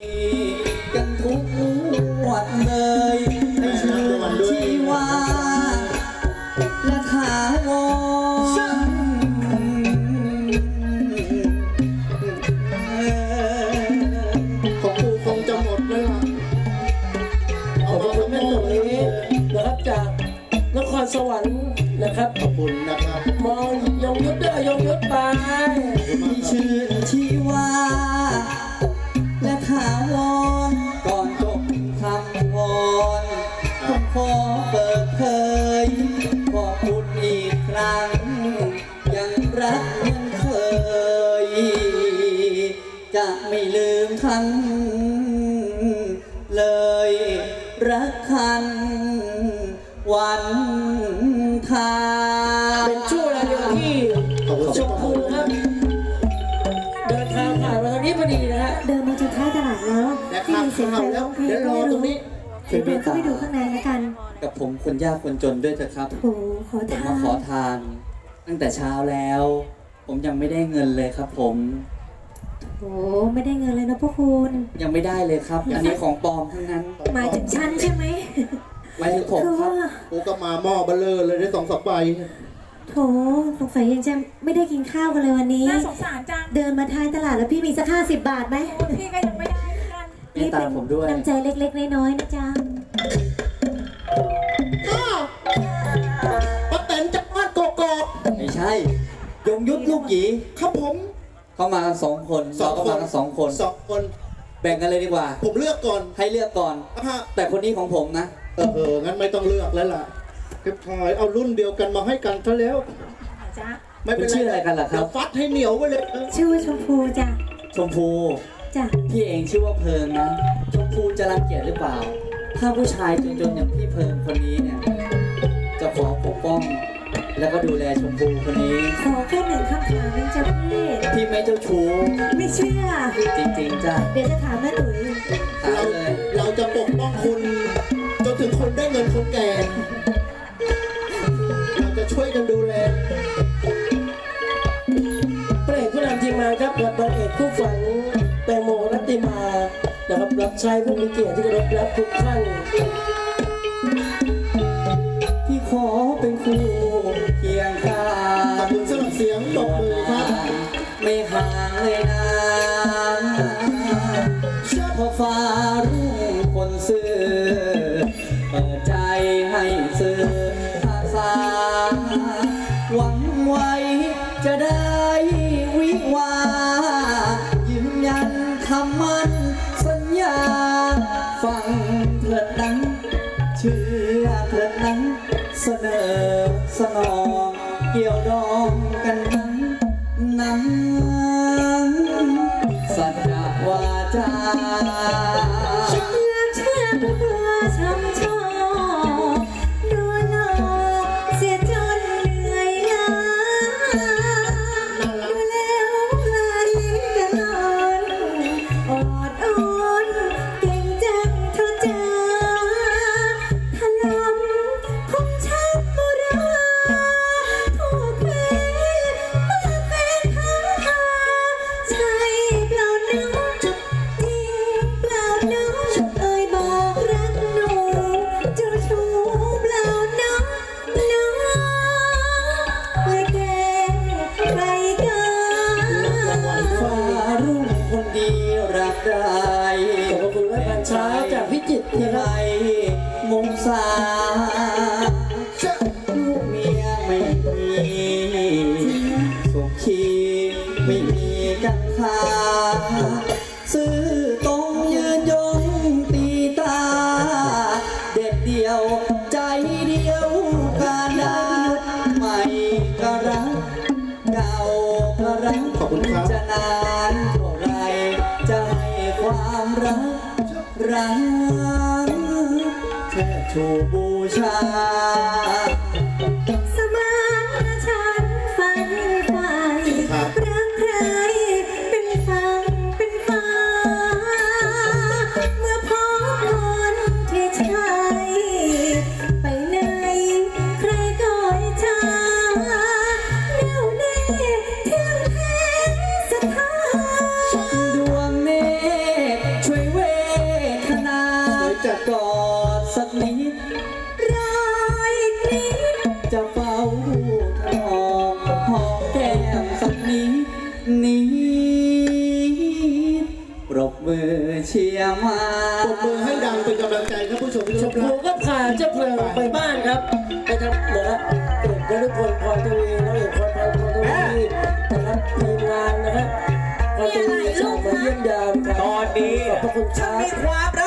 กั ชมพูครับ เดินทางผ่านมาทางนี้พอดีนะฮะเดินมาจนท้ายตลาดแล้วและได้ข้ามยินเสียงใครเข้าแล้ร้วองเพลงเดี๋ยวรก็อไม่ตรรู้งนี้เดี๋ยวเดินเข้าไปดูข้างในแล้วกันกับผมคนยากคนจนด้วยเถอะครับ โอ้โหขอผมทามาขอนทาน ตั้งแต่เช้าแล้ว ผมยังไม่ได้เงินเลยครับ ผมโอ้โหไม่ได้เงินเลยนะพวกคุณ ยังไม่ได้เลยครับ อันนี้ของปลอมทั้งนั้นหมายถึงฉันใช่ไหมหมายถึงผมคือครัว่าบกูก็มาหม้อเบลเลอร์เลยได้สองสามใบ โถสงสัยยังจะไม่ได้กินข้าวกันเลยวันนี้ น่าสงสารจังเดินมาท้ายตลาดแล้วพี่มีสักห้าสิบบาทไหมพี่ก็ยังไม่ได้เหมือนกันเมตตาผมด้วย น้ำใจเล็กๆน้อยๆนะจ๊ะอ้าวป้าแตนจากบ้านกอกไม่ใช่ ยงยุทธลูกหยีๆครับผมเขามากันสองคนเราก็มากันสองคน สองคน แบ่งกันเลยดีกว่า ผมเลือกก่อนให้เลือกก่อน อะฮะแต่คนนี้ของผมนะ เออเอองั้นไม่ต้องเลือกแล้วล่ะเก็ บถอยเอารุ่นเดียวกันมาให้กันซะแล้วไหนจ๊ะไม่เป็นคุณชื่ออะไรกันล่ะครับเดี๋ยวฟัดให้เหนียวไว้เลยชื่อว่าชมพูจ้ะชมพูจ้ะพี่เองชื่อว่าเพิงนะ ชมพูจะรังเกียจหรือเปล่า ถ้าผู้ชายจนๆอย่างพี่เพิงคนนี้เนี่ย จะขอปกป้อง แล้วก็ดูแลชมพูคนนี้ ขอแค่หนึ่งคำถามเองจ้ะพี่พี่ไม่เจ้าชู้ไม่เชื่อ จริงๆจ้ะเดี๋ยวจะถามแม่ตุ๋ยถามเราเลย เราจะปกป้องคุณจนถึงคนได้เงินคนแก่เราจะ ช่วยกันดูแลพระเอกผู้นำทีมงานครับกับนางเอกคู่ฝันแตงโมรัตติมานะครับรับใช้ผู้มีเกียรติที่เคารพรักทุกท่านพี่ขอเป็นคู่เคียงข้าขอบงคุณสำหรับเสียงตบมือครับ ไม่ห่างเลยนะชอบพอฟ้า ชา สมา ขาจะเผลอไปบ้านครับนะครับเดี๋ยวนะเอกนฤพลพรทวีน้องเอกพรพรพรทวีนะครับทีมงานนะครับพรทวีชาวมาเยี่ยมยามครัตอนนี้ขอบพระคุณครัมีบ ควา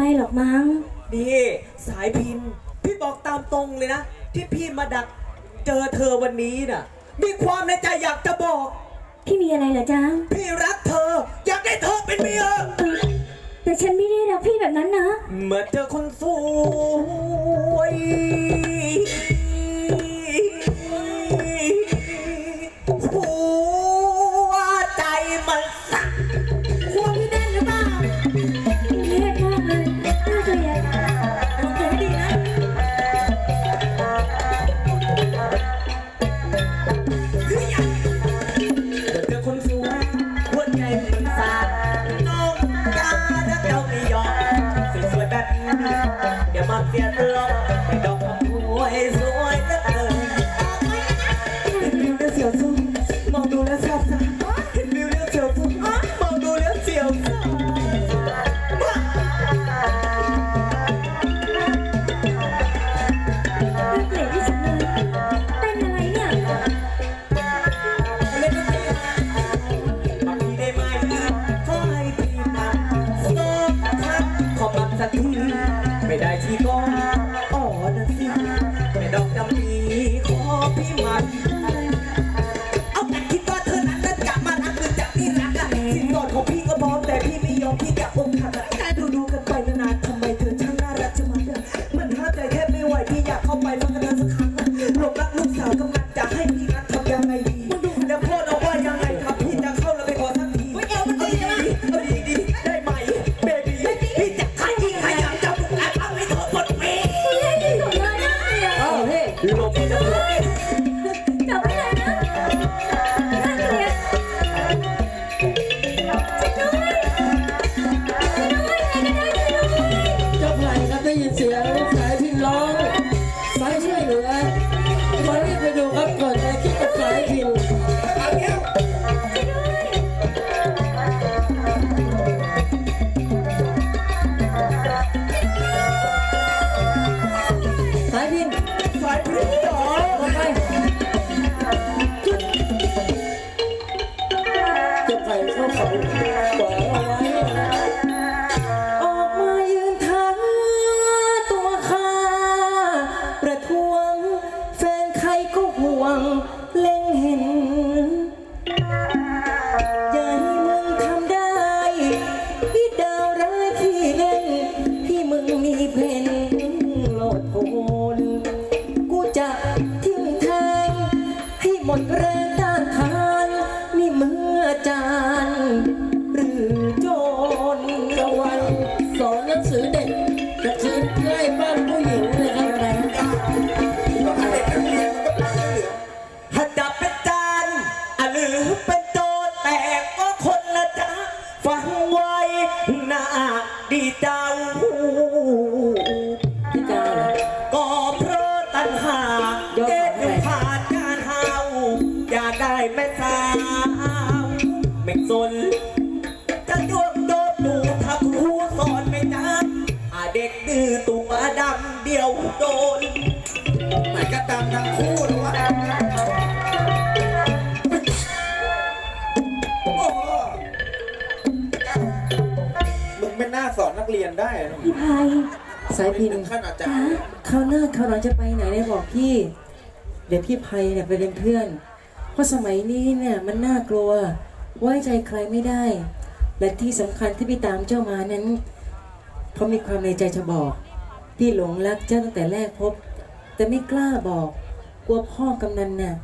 ไม่หรอกมั้ง นี่สายพิน พี่บอกตามตรงเลยนะ ที่พี่มาดักเจอเธอวันนี้น่ะ มีความในใจอยากจะบอก พี่มีอะไรเหรอจ๊ะพี่รักเธอ อยากได้เธอเป็นเมียแต่ฉันไม่ได้รักพี่แบบนั้นนะ เมื่อเจอคนสวย หมดแรง ได้นะพี่ภัยสายพินถึงขั้นอาจารจ้าย์คราวหน้าคราวหลังจะไปไหนเนี่ยบอกพี่ เดี๋ยวพี่ภัยเนี่ยไปเป็นเพื่อน เพราะสมัยนี้เนี่ยมันน่ากลัว ไว้ใจใครไม่ได้ และที่สำคัญที่พี่ตามเจ้ามานั้น เพราะมีความในใจจะบอก พี่หลงรักเจ้าตั้งแต่แรกพบ แต่ไม่กล้าบอก กลัวพ่อกำนันน่ะ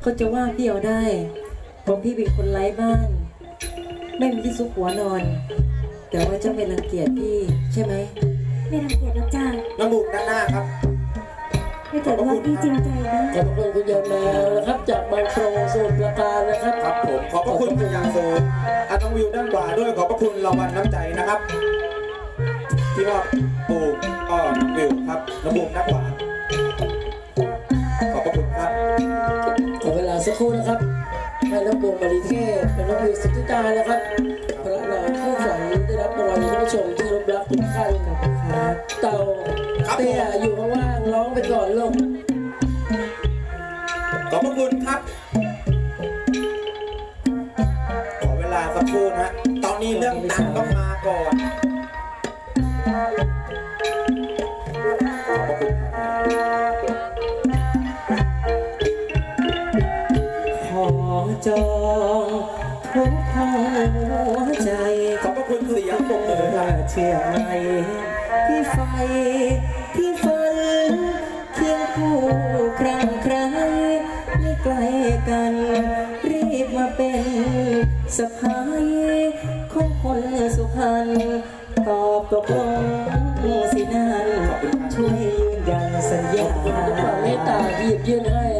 เขาจะว่าพี่เอาได้เพราะพี่เป็นคนไร้บ้าน ไม่มีที่ซุกหัวนอน แต่ว่าเจ้าไม่รังเกียจพี่ใช่ไหมไม่รังเกียจหรอกจ้าน้ำบุกด้านหน้าครับถ้าเกิดว่าพี่จริงใจนะ ขอบคุณคุณยายแมวนะครับ จากบางโปรงสมุทรปราการนะครับ ครับผมขอบพระคุณเป็นอย่างสูงอาน้องวิวด้านขวาด้วยขอบพระคุณรางวัลน้ำใจนะครับ ที่มอบปูก็น้องวิวครับน้องบุกด้านขวาขอบพระคุณครับ ขอเวลาสักครู่นะครับ ให้น้องบวงมารีเทพและน้องวิวสุทธิตานะครับ พระนางคู่ฝันได้รับรางวัลท่านผู้ชมที่รับรักทุกท่านครับเต่าครับเตี้ยอยู่ข้างล่างร้องไปก่อนลูกขอบพระคุณครับ ขอเวลาสักครู่นะ ตอนนี้เรื่องตังค์ต้องมาก่อน ครับเชื่อไหมที่ไฟที่ฝันเคียงคู่ครั้งใครไม่ไกลกัน รีบมาเป็นสะพายของคนสุพรรณตอบตกลงสินันช่วยยืนยันสัญญาเมตตาหยิบยื่นให้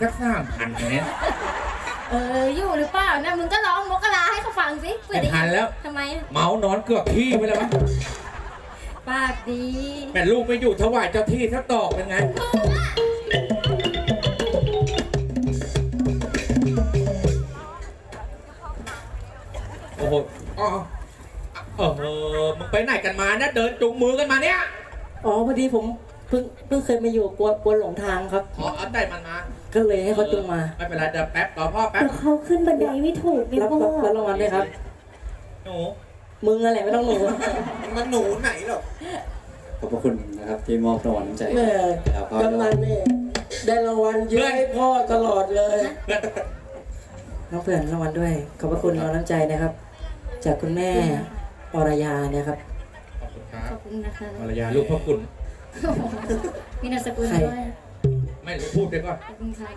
สักสามพันเนี้ยเอออยู่หรือเปล่านะมึงก็ร้องมกลาให้เขาฟังสิเพื่อไม่ได้ทันแล้ว ทำไมอะเมานอนเกือบที่ไปแล้วมั้งปากดีแม่ลูกไม่อยู่ถวายเจ้าที่สักดอกเป็นไง โอ้โหอ๋อเออมึงไปไหนกันมาเนี่ยเดินจูงมือกันมาเนี่ยอ๋อพอดีผมเพิ่งเพิ่งเคยมาอยู่กลัวกลัวหลงทางครับ ขอเอาได้มันมา ก็เลยให้เขาจูงมาไม่เป็นไรเดี๋ยวแป๊บรอพ่อแป๊บแต่เขาขึ้นบันไดไม่ถูกเนี่ยรับพ่อรับรับรางวัลด้วยครับ หนูมึงอะไรไม่ต้องหนูมันหนูไหนหรอกขอบพระคุณนะครับที่มอบรางวัลน้ำใจแม่ครับพ่อกำนันนี่ได้รางวัลเยอะให้พ่อตลอดเลยเพื่อนน้องเพื่อนรางวัลด้วย ขอบพระคุณน้องน้ำใจนะครับ จากคุณแม่อรยาเนี่ยครับขอบคุณครัขบอบคุณนะคะภรรยาลูกพ่อคุณมีนามสกุลใครด้วย ไม่รู้พูดไปก่อนขอบคุณค่ะ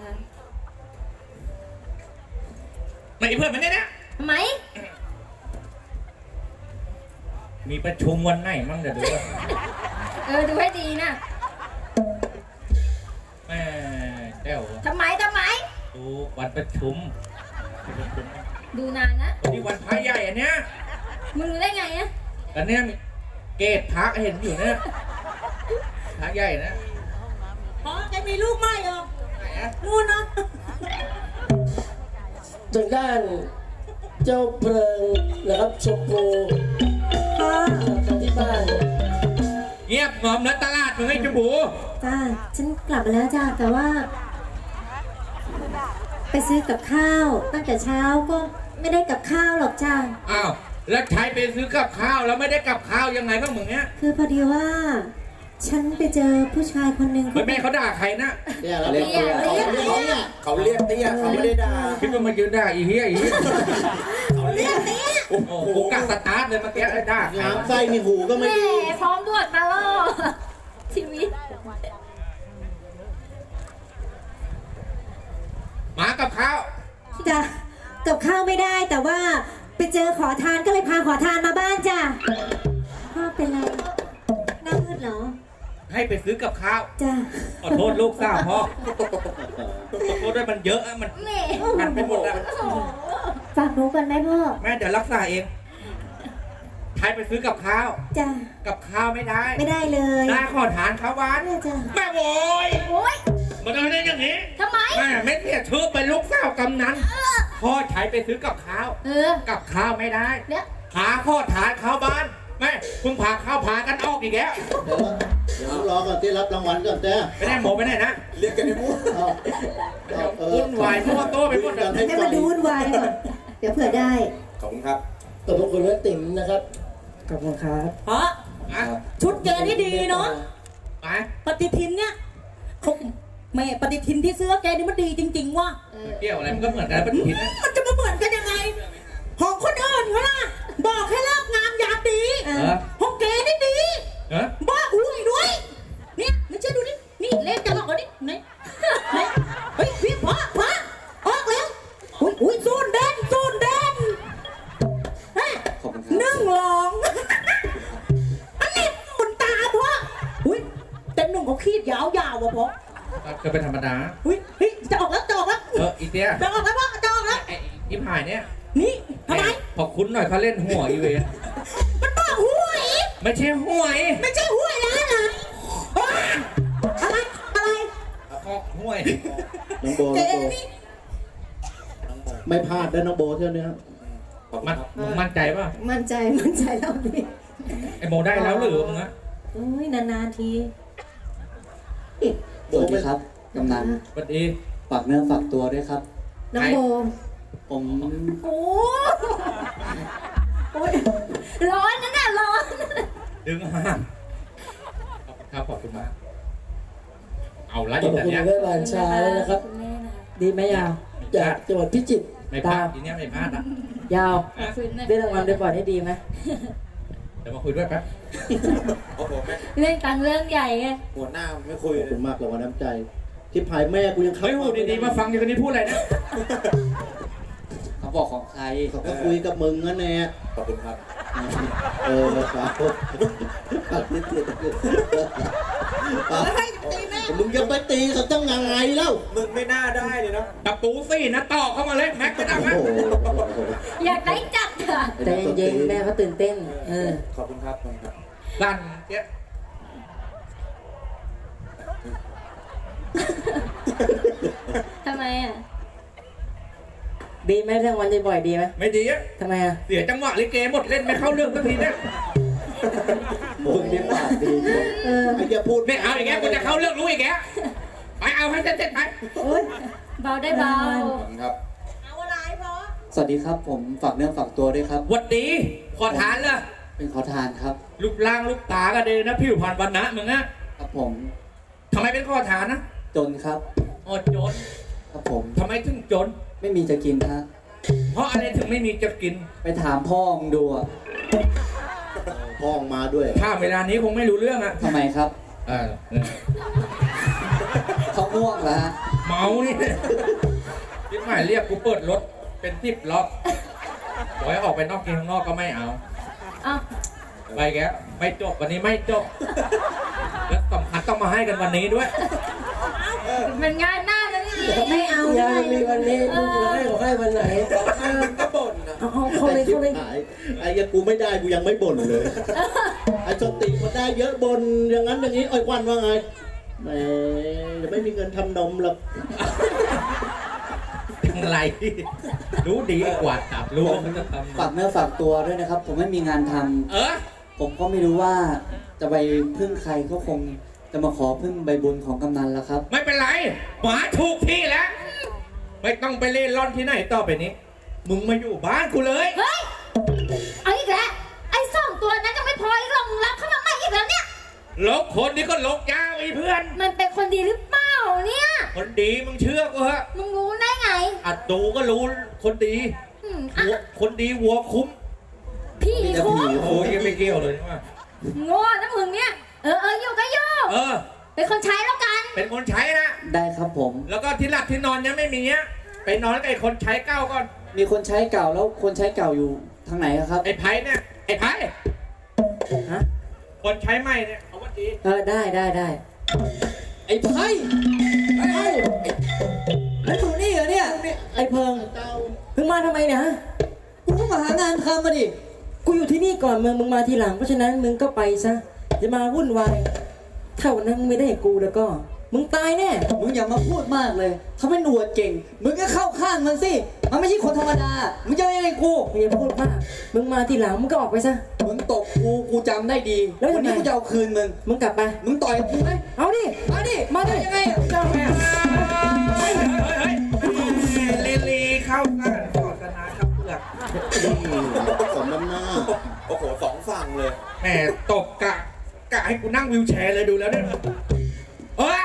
ไม่เพื่อนมันเนี่ยนะทำไมมีประชุมวันไหนมั่งเดี๋ยวดูก่อนเออดูให้ดีนะแม่แต้วทำไมทำไม ดูวันประชุมดูนานนะ วันนี้วันพระใหญ่อันเนี้ยมึงรู้ได้ไงอะ อันเนี้ยมีเกตพักเห็นอยู่เนี่ยพระใหญ่นะอ๋อแก มีลูกไหมเหรอไหนอะนู่นนะทางด้านเจ้าเพลิงนะครับชมพูจากที่บ้านเงียบงอมแล้วตลาดมึงให้จบูจ้าฉันกลับมาแล้วจ้าแต่ว่า ไปซื้อกับข้าว ตั้งแต่เช้าก็ไม่ได้กับข้าวหรอกจ้าอ้าวแล้วใช้ไปซื้อกับข้าวแล้วไม่ได้กับข้าวยังไงบ้างมึงเนี้ยคือพอดีว่า ฉันไปเจอผู้ชายคนหนึ่งเฮ้ยแม่เขาด่าใครนะเนี่ยแล้วเรียกเตี้ยเตี้ยเขาเรียกเนี่ยเขาเรียกเตี้ยเขาไม่ได้ด่าคิดว่ามายืนด่าอีเหี้ยอีเหี้ยโอ้โหกูกะสตาร์ทเลยเมื่อกี้ไอ้ด่าใครน้ำวะไส้นี่หูก็แหไม่มดีพร้อมด้วยตลอดชีวิตหมากับข้าวจ้ะกับข้าวไม่ได้แต่ว่าไปเจอขอทานก็เลยพาขอทานมาบ้านจ้ะพ่อเป็นไรหน้ามืดเหรอ ให้ไปซื้อกับข้าวจ้ะขอโทษลูกสาวพ่อขอโทษด้วยมันเยอะอะมันแหมกันไปหมดอะโอ้โหฝากหนูก่อนไหมพ่อแม่เดี๋ยวรักษาเองใช้ไปซื้อกับข้าว จ้ะกับข้าวไม่ได้ ไม่ได้เลยได้ขอทานข้าวหวานเนี่ยจ้ะแม่โวยโอ้ยมันทำได้อย่างนี้ทำไมแม่ไม่เสียชื่อเป็นลูกสาวกำนันพ่อใช้ไปซื้อกับข้าวเออกับข้าวไม่ได้เนี่ยหาข้อฐานเข้าบ้าน แม่เพิ่งพาข้าวพากันออกอีกแล้วเดี๋ยวเดี๋ยวรอก่อนที่รับรางวัลก่อนเต้ไปไหนหมอไปไหนนะเรียกกันในมุ้งเอาเอาเออวุ่นวายทั่วโต้ไปหมดกัอะนให้ให้ฟัมางดูวุ่นวายก่อนเดี๋ยวเผื่อได้ ขอบคุณครับขอบพระคุณแม่ติ๋มนะครับขอบคุณครับเพราะอะชุดแกนี่ดีเนาะไปปฏิทินเนี่ยเขาแม่ปฏิทินที่เสื้อแกนี่มันดีจริง ๆ ว่ะเออเกี่ยวอะไรมันก็เหมือนกันปฏิทินนะมันจะมาเหมือนกันยังไงของคนอื่นเขาล่ะบอกให้เลิกงามยามดี เออของแกนี่ดีเออบ้าอุ้ยด้วย เนี่ยไม่เชื่อดูนี่นี่เลขจะออกแล้วนี่ไหนไหนเฮ้ยพี่พ่อพ่อออกแล้วอุ้ยอุ้ยซูนเด่นซูนเด่นฮะขอบคุณครับนึ่งหลอง อันนี้คนตาพ่ออุ้ยแต่หนุ่มเขาขีดยาวๆว่ะพ่อก็เป็นธรรมดา อุ้ยเฮ้ยจะออกแล้วจะออกแล้วเอออีเตี้ยจะออกแล้วพ่อจะออกแล้วไอ้ยิบหายเนี่ยนี่ทำไมพอคุ้นหน่อยเขาเล่นหัวอีเวนมันบอกหวย ไม่ใช่หวยไม่ใช่หวยนะนะว้าอะไรอะไรออกหวยน้องโบน้เจ๊องโบนี่ไม่พลาดได้น้องโบเที่ยวนี้มันมึงมั่นใจป่ะ มั่นใจมั่นใจแล้วพี่ไอ้โมได้แล้วหรือมึงอะโอ้ยนานๆทีสวัสดีครับกำนันสวัสดี ฝากเนื้อฝากตัวด้วยครับ น้องโบผมโอ้โอ้ยร้อนนะน่ะร้อน ดึงห่างขอบคุณครับขอบคุณมาก เอาละขออีบแต่คุณเนี้ย แม่บานช้านะครับ คุณแม่นะคะดีไหมยาว จากจังหวัดพิจิตรไม่พลาดทีเนี้ยไม่พลาดอะยาว ขอบคุณนะได้รางวัลได้ปล่อยให้ดีไหมเดี๋ยวมาคุยด้วยแป๊บโอ้โหแม่เรื่องตังเรื่องใหญ่ไงหัวหน้าไม่คุยขอบเลยคุณมากรางวัลน้ำใจที่พายแม่กูยังเฮ้ยหูดีๆมาฟังอยู่คนนี้พูดอะไรนะเขาบอกของใครเขาก็คุยกับมึงนั่นแน่ขอบคุณครับ เออครับครับนิดเดียวมึงจะไปตีเขาจังยังไงเล่ามึงไม่น่าได้เลยเนาะตะปูสี่นะต่อเข้ามาเลยแม็กก็ได้ไหมโอ้โหอยากได้จัดค่ะใจเย็นแม่เขาตื่นเต้น เออ ขอบคุณครับขอบคุณครับลั่นเจ๊ทำไมอะ ดีไหมรางวัลได้บ่อยดีไหมไม่ดีอะทำไมอะเสียจังหวะลิเกหมดเล่นไม่เข้าเรื่องสักทีเนี่ยมึงนี่ปากดีจริงเออไอ้อย่าพูดไม่เอาอย่างเงี้ยกูจะเข้าเรื่องรู้อีกแกไปเอาให้เสร็จๆไปโอ้ยเบาได้เบาขอบคุณครับ เอาอะไรพ่อสวัสดีครับผมฝากเนื้อฝากตัวด้วยครับ หวัดดีขอทานเลยเป็นขอทานครับรูปร่างรูปตาก็ดีนะผิวพรรณวันนะมึงอะครับผมทำไมเป็นขอทานนะจนครับอ๋อจนครับผมทำไมถึงจน ไม่มีจะกินฮะ เพราะอะไรถึงไม่มีจะกิน ไปถามพ่อมึงดูอะพ้องมาด้วย ถ้าเวลานี้คงไม่รู้เรื่องอะทำไมครับ เออเขาง่วงแล้วฮะ เมานี่คิดหมายเรียกกูเปิดรถ เป็นสิบรอบบอกให้ออกไปนอกกินข้างนอกก็ไม่เอาเอ้าไปแกไม่จบวันนี้ไม่จบ แล้วสำคัญต้องมาให้กันวันนี้ด้วยเป็นงานหน้าแล้วนี่ ไม่เอายัได้งมีวันนี้มึงจะให้ของให้วันไหนก็บ่นนะเอาเอาเข้าเลยเข้าเลยไอ้ไอ้ยังกูไม่ได้กูยังไม่บ่นเลย ไอ้สติมันได้เยอะบ่นอย่างนั้นอย่างนี้ไอ้อยวันว่าไงแหมจะไม่มีเงินทำนมหรอกเป็นไร รู้ดีกว่าตับรู้ว่ามันจะทำฝากเนื้อฝากตัวด้วยนะครับ ผมไม่มีงานทำเออผมก็ไม่รู้ว่าจะไปพึ่งใครก็คง จะมาขอพึ่งใบบุญของกำนันแล้วครับ ไม่เป็นไรหมาถูกที่แล้ว ไม่ต้องไปเล่นร่อนที่ไหนต่อไปนี้ มึงมาอยู่บ้านกูเลย เฮ้ย เอาอีกแล้ว ไอ้สองตัวนั้นยังไม่พออีกหรอกมึงรับเข้ามาใหม่อีกแล้วเนี่ย ลกคนนี้ก็ลกยาวไอ้เพื่อน มันเป็นคนดีหรือเปล่าเนี่ย คนดีมึงเชื่อกูเหอะมึงรู้ได้ไงอัดดูก็รู้คนดีอืมอะวัวคนดีวัวคุ้มพี่คุ้มโอ้ยยังไม่เกี่ยวเลยนี่ว่าโง่นะมึงเนี่ย เออเอออยู่ก็อยู่เออ เป็นคนใช้แล้วกัน เป็นคนใช้นะ ได้ครับผม แล้วก็ที่หลับที่นอนยังไม่มีเนี้ย ไปนอนกับไอ้คนใช้เก้าก่อน มีคนใช้เก่าแล้วคนใช้เก่าอยู่ทางไหนอะครับ ไอ้ไผ่เนี่ย ไอ้ไผ่ฮะ คนใช้ใหม่เนี่ยเขาว่าดีเออได้ได้ได้ ไอ้ไพ่เอ้าไอ้ตัวนี่เหรอเนี่ย ไอ้เพิงเพิ่งมาทำไมเนี่ยฮะ กูก็มาหางานทำมาดิ กูอยู่ที่นี่ก่อนมึงมึงมาทีหลังเพราะฉะนั้นมึงก็ไปซะ จะมาวุ่นวายถ้าวันนั้นมึงไม่ได้กูแล้วก็ มึงตายแน่ มึงอย่ามาพูดมากเลยเขาเป็นหนวดเก่ง มึงก็เข้าข้างมันสิ มันไม่ใช่คนธรรมดา มึงจะยังไงกู มึงอย่าพูดมาก มึงมาทีหลังมึงก็ออกไปซะ มึงตบกู กูจำได้ดี แล้วยังไงวันนี้กูจะเอาคืนมึง มึงกลับไป มึงต่อยกูไหมเอาดิ มาดิมาดิ ยังไงอะเจ้าแม่เฮ้ยเฮ้ยเฮ้ยลีลีเข้ากันโฆษณาครับเปลือกสมน้ำหน้า โอ้โหสองฝั่งเลย แหมตบกะ กะให้กูนั่งวิวแชร์เลยดูแล้วเนี่ยเฮ้ย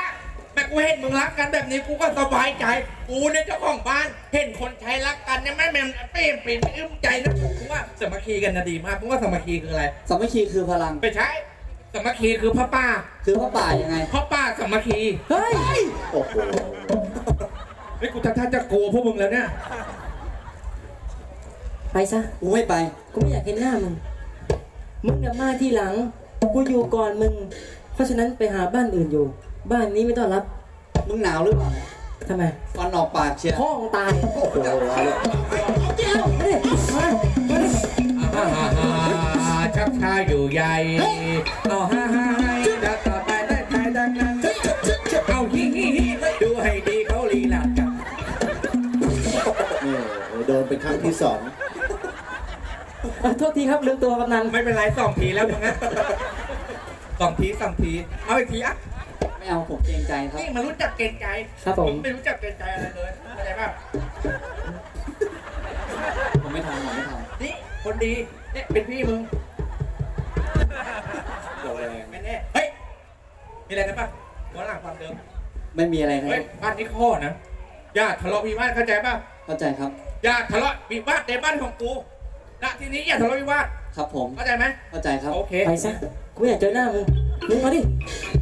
แม่กูเห็นมึงรักกันแบบนี้กูก็สบายใจ กูเนี่ยเจ้าของบ้าน เห็นคนใช้รักกันเนี่ยแม่แม่มเปรี้ยมปริ่มอึ้มใจนะผมว่าสามัคคีกันนะดีมากผมว่าสามัคคีคืออะไรสามัคคีคือพลังไม่ใช่สามัคคีคือพ่อป้า คือพระป่ายังไงพ่อป้าสามัคคีเฮ้ยโอ้โหเฮ้ยกูทักท่าจะโกลัวพวกมึงแล้วเนี่ยไปซะกูไม่ไป กูไม่อยากเห็นหน้ามึง มึงน่ะมาที่หลัง กูอยู่ก่อนมึง เพราะฉะนั้นไปหาบ้านอื่นอยู่ บ้านนี้ไม่ต้อนรับมึงหนาวหรือเปล่าทำไมฟันออกปากเชียวพ่อมึงตายโอ้โหเอาเลยเจ้ามาดิมามาดิอ่าฮ่าฮ่าฮ่าชักชาอยู่ใหญ่เอาฮ่าฮ่าฮ่าจะต่อไปได้ใจดังนั้นเอาฮิฮิฮิดูให้ดีเขาลีลาจับนี่โดนเป็นครั้งที่สอง เอ่อโทษทีครับลืมตัวกำนันไม่เป็นไรสองทีแล้วมึงนะสองทีสองทีเอาอีกทีอะไม่เอาผมเกรงใจครับ นี่มันรู้จักเกรงใจครับผมงไม่รู้จักเกรงใจอะไรเลยเข้าใจป่ะผมไม่ทำผมไม่ทนี่คนดีเนี่ยเป็นพี่มึงไม่แน่เฮ้ยมีอะไรกันป่ะวันหลังความเดิมำไม่มีอะไรครัเฮ้ยบบ้านนี้ข้อนะอย่าทะเลาะวิวาทเข้าใจป่ะเข้าใจครับ อย่าทะเลาะวิวาทในบ้านของกู ณทีนี้อย่าทะเลาะวิวาทครับผมเข้าใจไหมเข้าใจครับ โอเค ไปซะกูไม่อยากเจอหน้ามึงมึงมาดิ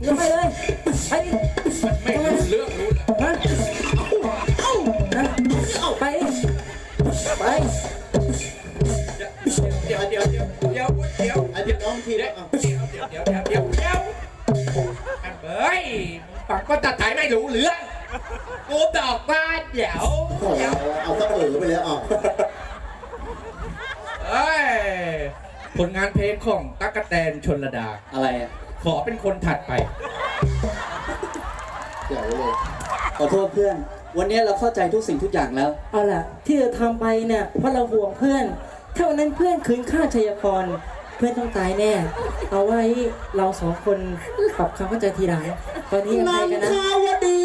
มึงไปเลยไปดิไม่รู้เรื่องรู้แล้วฮะฮะไปดิไปเดี๋ยวเดี๋ยวเดี๋ยวเดี๋ยวเดี๋ยวไอ้พี่น้องทีเดี๋แล้ยววเดี๋ยวเดี๋ยวเดี๋ยวเดี๋ยวเดี๋ยวเดี๋ยวเฮ้ยฝั่งก็ตัดถ่ายไม่รู้เรื่องกูตอกบ้านเดี๋ยวโอ้โหเดี๋ยวเอาซะเออไปแล้วอะ เอ้ยผลงานเพลงของตั๊กแตนชนระดา อะไรอะขอเป็นคนถัดไป เดี๋ยวเลยขอโทษเพื่อน วันนี้เราเข้าใจทุกสิ่งทุกอย่างแล้ว เอาล่ะ ที่เราทำไปเนี่ยเพราะเราห่วงเพื่อน ถ้าวันนั้นเพื่อนคืนค่าชัยพรเพื่อนต้องตายแน่ เอาไว้เราสองคนปรับความเข้าใจทีหลังตอนนี้อภัยกันนำนะข่าวดี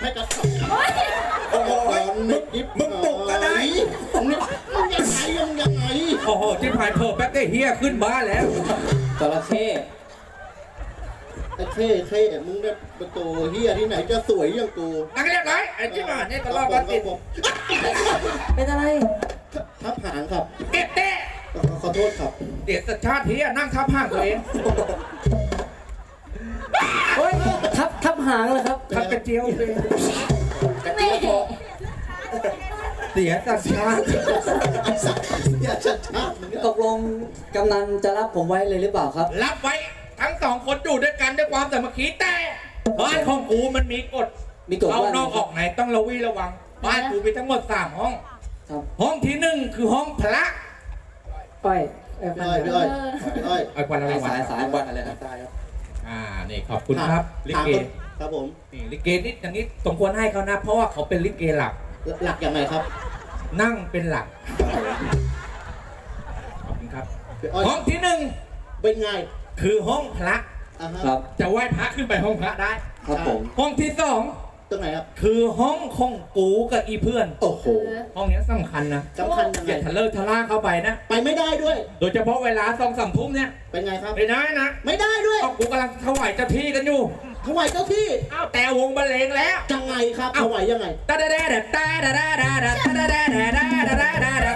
ให้กระสับโอ้โหตอนนิดนิดมึงปลุกก็ได้มึงยังไงยังยังไงโอ้โหที่ผ่านเพิ่มแป๊บได้เฮียขึ้นบ้านแล้วจระเข้ไอ้เท่เท่มึงเนี่ยประตูเฮียที่ไหนจะสวยอย่างกูนั่งเรียบร้อยไอ้ที่ผ่านนี่ตลอดก็ติดผมเป็นอะไรทับหางครับเก็บเต้ขอโทษครับ เดี๋ยวสัชาติเฮียนั่งทับหางตัวเอง โอ้ยทับทับหางเหรอครับทับกระเจียวตัวเองกระเจียวพอเสียสัญชาติไอ้สัตว์เฮียชัดชาติมึงเนี่ยตกลงกำนันจะรับผมไว้เลยหรือเปล่าครับ รับไว้ทั้งสองคนอยู่ด้วยกันด้วยความสามัคคีแต่บ้านของกูมันมีกฎมีกฎเข้าว่านอกออกไหนต้องระวีระวัง บ้านกูมีทั้งหมดสามห้อง ครับห้องที่หนึ่งคือห้องพระอ้อยเอ้ยพี่อ้อยพี่อ้อยพี่อ้อย ไอ้ควันอะไรสายสายวันอะไรครับ อ่านี่ขอบคุณครับลิเกครับผมนี่ลิเกนิดอย่างนี้สมควรให้เขานะ เพราะว่าเขาเป็นลิเกหลัก หลักยังไงครับ นั่งเป็นหลัก ขอบคุณครับพี่อ้อยห้องที่หนึ่งเป็นไง คือห้องพระอ่าฮะครับจะไหว้พระขึ้นไปห้องพระได้ ครับผม ห้องที่สอง ตรงไหนครับ คือห้องของกูกับอีเพื่อน โอ้โห ห้องนี้สำคัญนะสำคัญยังอไงย่าทะเลอะทะล่าเข้าไปนะ ไปไม่ได้ด้วย โดยเฉพาะเวลาสองสามทุ่มเนี่ยเป็นไงครับ ไม่ได้นะไม่ได้ด้วยก็กูกำลังถวายเจ้าที่กันอยู่ ถวายเจ้าที่อ้าวแต่วงบรรเลงแล้ว ยังไงครับถวายยังไง ตาดาดาดาตาดาดาดาดาตาดาดาดาดาดาดาดา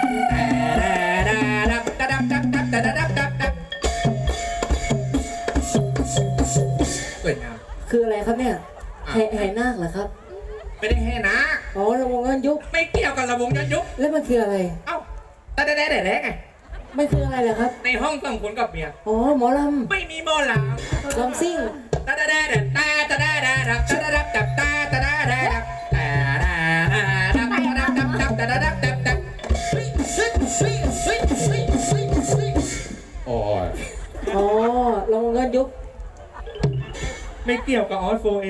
ดาดาตาดับดับดับตาดับดับดับดับสวยงามคืออะไรครับเนี่ย แห่แห่นาคเหรอครับ ไม่ได้แห่นะอ๋อระวงเงินยุค ไม่เกี่ยวกับระวงย้อนยุคแล้วมันคืออะไร เอ้าตาดาดาดาดาไงมันคืออะไรเหรอครับ ในห้องสองคนกับเมียอ๋อหมอลไม่มีหมอลำลำซิ่งำตาดาดาดาตาตาดาดาดับตาดาดับดับตาตาดาดาดับตาดาดับดับดับดับตาดาดับดับดับโอ้ยอ๋อระวงเงินยุคไม่เกี่ยวกับออสโฟเอ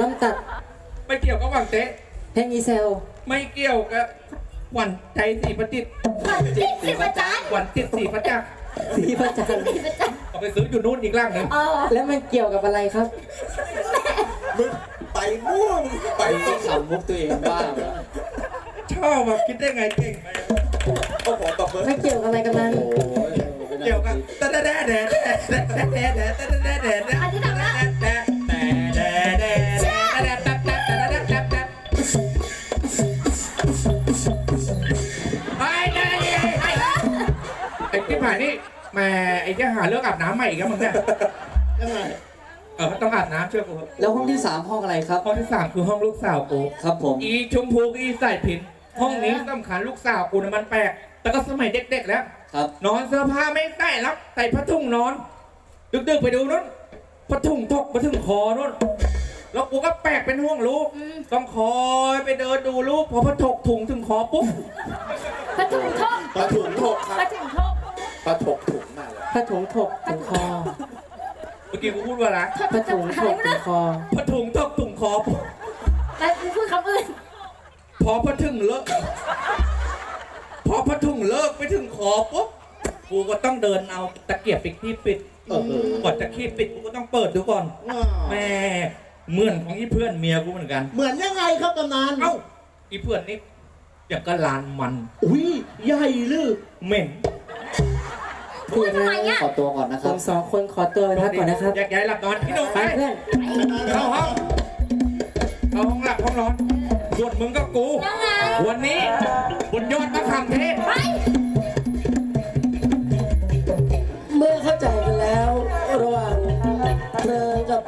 ลำตัดไม่เกี่ยวกับหวังเตะแพงอีเซล ไม่เกี่ยวกับหวันใจสีประจิตผัดจิ้มสิประจานหวันจิตสีประจักษ์สีประจันทร์สิประจานเอาไปซื้ออยู่นู่นอีกร่างหนึ่งอ๋อแล้วมันเกี่ยวกับอะไรครับไปม่วงไปไปขำมุกตัวเองบ้างชอบแบบคิดได้ไงเก่งไปโอ้โหตบมือไม่เกี่ยวกับอะไรกันนั้นเกี่ยวกับตะแดะแดะแดะแดะแดะแดะแดะแดะแดะแดะแดะอันที่ทำ ผ่านนี่แหม่ไอ้จะหาเรื่องอาบน้ำใหม่อีกแล้วมึงเนี่ยยังไงเออต้องอาบน้ำเชื่อกูแล้วห้องที่สามห้องอะไรครับ ห้องที่สามคือห้องลูกสาวกูครับผม อีชมพูกับอีใส่ผินห้องนี้สำคัญลูกสาวกูนะมันแปลกแต่ก็สมัยเด็กๆแล้ว ครับ นอนเสื้อผ้าไม่ใส่แล้วใส่ผ้าถุงนอน ดึกๆไปดูนู้นผ้าถุงทกผ้าถุงคอนู้นแล้วกูก็แปลกเป็นห่วงลูกต้องคอยไปเดินดูลูกพอผ้าถกถุงถึงคอปุ๊บผัดถุงทกปลาถุงถกครับผัดถุงทก ปลาถกถุงมาแล้วผ้าถุงถกถุงคอเมื่อกี้กูพูดว่าอะไรผ้าถุงถกถุงคอผ้าถุงทกถุงคอปุ๊บแต่กูพูดคำอื่นพอผ้าถุงเลิก พอผ้าถุงเลิกไปถึงคอปุ๊บกูก็ต้องเดินเอาตะเกียบปิดที่ปิดเออเออก่อนจะคีบปิดกูก็ต้องเปิดดูก่อนว้าแม่เหมือนของอีเพื่อนเมียกูเหมือนกัน เหมือนยังไงครับกำนันเอ้าอีเพื่อนนี่อย่างก็ลานมัน อุ้ยใหญ่ลือเหม็น พูดทำไมอะขอตัวก่อนนะครับสองคนขอตัวไปพักก่อนนะครับ อยากย้ายหลับนอนพี่หนุ่มไปเพื่อนเข้าห้องเข้าห้องหลับห้องนอนปวดมึงก็กูวันนี้บนยอดมะขามเทศ ไปเมื่อเข้าใจกันแล้ว ระหว่างเธอกับ